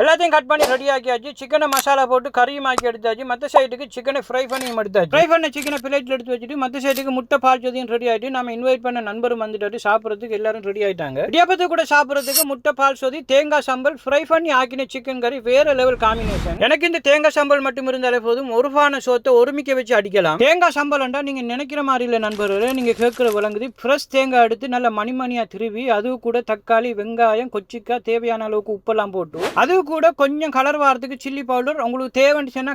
எல்லாத்தையும் கட் பண்ணி ரெடி ஆக்கியாச்சு. சிக்கனை மசாலா போட்டு கறியும் ஆக்கி எடுத்தாச்சு. மற்ற சைடுக்கு சிக்கனை ஃப்ரை பண்ணியும் எடுத்தாச்சு. ஃப்ரை பண்ண சிக்கனை பிளேட்டில் எடுத்து வச்சுட்டு மற்ற சைடுக்கு முட்டை பால் சோதியும் ரெடி ஆகிட்டு நம்ம இன்வைட் பண்ண நண்பரும் வந்துட்டாரு. சாப்பிட்றதுக்கு எல்லாரும் ரெடி ஆயிட்டாங்க. இடியாப்பத்து கூட சாப்பிட்றதுக்கு முட்டை பால் சோதி தேங்காய் சம்பல் ஃப்ரை பண்ணி ஆக்கின சிக்கன் கறி வேற லெவல் காம்பினேஷன் எனக்கு இந்த தேங்காய் சம்பல் மட்டும் இருந்தாலே போதும். ஒரு பானை சோத்தை ஒருமிக்க வச்சு அடிக்கலாம். தேங்காய் சம்பல்ண்டா நீங்க நினைக்கிற மாதிரி இல்லை நண்பர்களே. நீங்க கேட்குற விளங்குது ஃப்ரெஷ் தேங்காய் எடுத்து நல்ல மணிமணியா திருவி அது கூட தக்காளி வெங்காயம் கொச்சிக்காய் தேவையான அளவுக்கு உப்பெல்லாம் போட்டு அது கூட கொஞ்சம் கலர் வாரத்துக்கு சில்லி பவுடர் உங்களுக்கு தேவைன்னு சொன்னா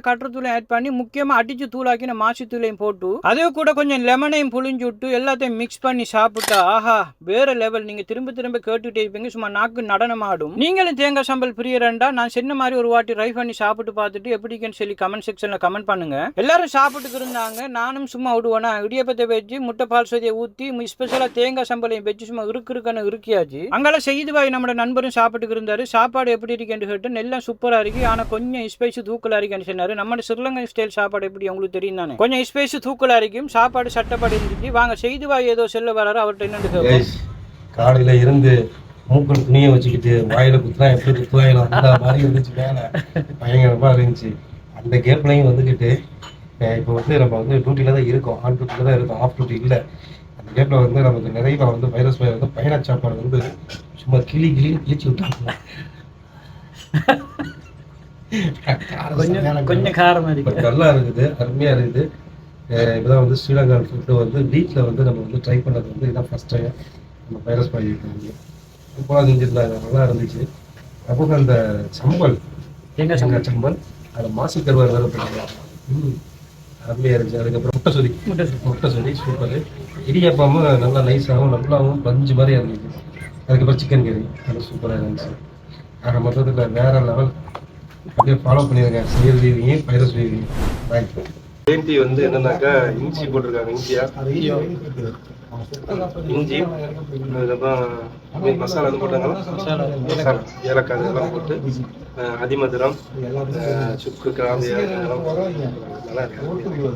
ஆட் பண்ணி முக்கியமா அடிச்சு தூளாக்கின மாசி தூளையும் போட்டு அது கூட கொஞ்சம் லெமனையும் புளிஞ்சு விட்டு எல்லாத்தையும் மிக்ஸ் பண்ணி சாப்பிட்டா ஆஹா வேற லெவல் நீங்க திரும்ப திரும்ப கேட்டுட்டே இருப்பீங்க சும்மா நாக்கு நடனம் ஆடும். நீங்களும் தேங்காய் சம்பல் பிரியரண்டா நான் சின்ன மாதிரி ஒரு வாட்டி ட்ரை பண்ணி சாப்பிட்டு பார்த்துட்டு எப்படின்னு சொல்லி கமெண்ட் செக்ஷன்ல கமெண்ட் பண்ணுங்க. எல்லாரும் சாப்பிட்டுட்டு இருந்தாங்க நானும் சும்மா விடுவேனா? இடியப்பத்தை வச்சு முட்டை பால் சோதியை ஊற்றி ஸ்பெஷலா தேங்காய் சம்பளையும் வச்சு சும்மா இருக்கு இருக்குன்னு இருக்கியாச்சு. அங்கெல்லாம் செய்து பாய் நம்மளோட நண்பரும் சாப்பிட்டுக்கு இருந்தார். சாப்பாடு எப்படி இருக்குன்னு கேட்டு எல்லாம் சூப்பராக இருக்கு. ஆனால் கொஞ்சம் ஸ்பைஸ் தூக்கலாக இருக்குன்னு சொன்னார். நம்ம ஸ்ரீலங்கன் ஸ்டைல் சாப்பாடு எப்படி உங்களுக்கு தெரியும் தானே? கொஞ்சம் ஸ்பைஸ் தூக்கலாக இருக்கும் சாப்பாடு சட்டப்பாடு இருந்துச்சு. வாங்க செய்து பாய் ஏதோ செல்ல வராரு அவர்கிட்ட என்னன்னு காலையில் இருந்து மூக்கள் துணியை வச்சுக்கிட்டு வாயில குத்துனா எப்படி குத்துவாயிலும் அந்த மாதிரி இருந்துச்சு மேலே பயங்கரமா இருந்துச்சு. அந்த கேப்லையும் வந்துக்கிட்டு இப்போ வந்து நம்ம வந்து டியூட்டியில் தான் இருக்கோம். ஆன் டியூட்டியில் தான் இருக்கோம். ஆஃப் டியூட்டி இல்லை. அந்த கேப்பில் வந்து நமக்கு நிறைய வந்து வைரஸ் வந்து பயண சாப்பாடு வந்து சும்மா கிளி கிளி கிழிச்சு விட்டாங்க. கொஞ்சம் கொஞ்சம் காரமா பட் நல்லா இருக்குது அருமையா இருக்குது. இப்பதான் வந்து ஸ்ரீலங்கா ஃபுட்டு வந்து வீட்டில் வந்து நம்ம வந்து ட்ரை பண்ணது வந்து இதான் ஃபர்ஸ்ட் டைம் நம்ம வைரஸ் பாய் இருக்கிறது சூப்பராக செஞ்சிருந்தாங்க நல்லா இருந்துச்சு. அப்போ அந்த சம்பல். தேங்காய் தேங்காய் சம்பல்? அதில் மாசி கருவார் வேறு பண்ணாங்க ம் அருமையாக இருந்துச்சு. அதுக்கப்புறம் முட்டை சொதி முட்டை முட்டை சொதி சூப்பர் இடியாப்பமும் நல்லா நைஸாகவும் நல்லாவும் பஞ்சு மாதிரி இருந்துச்சு. அதுக்கப்புறம் சிக்கன் கறி அது சூப்பராக இருந்துச்சு. ஆக மொத்தத்தில் வேற லெவல் அப்படியே ஃபாலோ பண்ணிடுங்க வீதிங்க வைரஸ் வீதிங்க தேங்க்யூ கிரீன் டீ வந்து என்னன்னாக்கா இஞ்சி போட்டிருக்காங்க இஞ்சியா? இஞ்சி அதுக்கப்புறம் மசாலா எதுவும் போட்டாங்களா? மசாலா. ஏலக்காய் இதெல்லாம் போட்டு அதிமதுரம் சுக்கு கிராம்பு ஏலக்காய் நல்லா இருக்கு.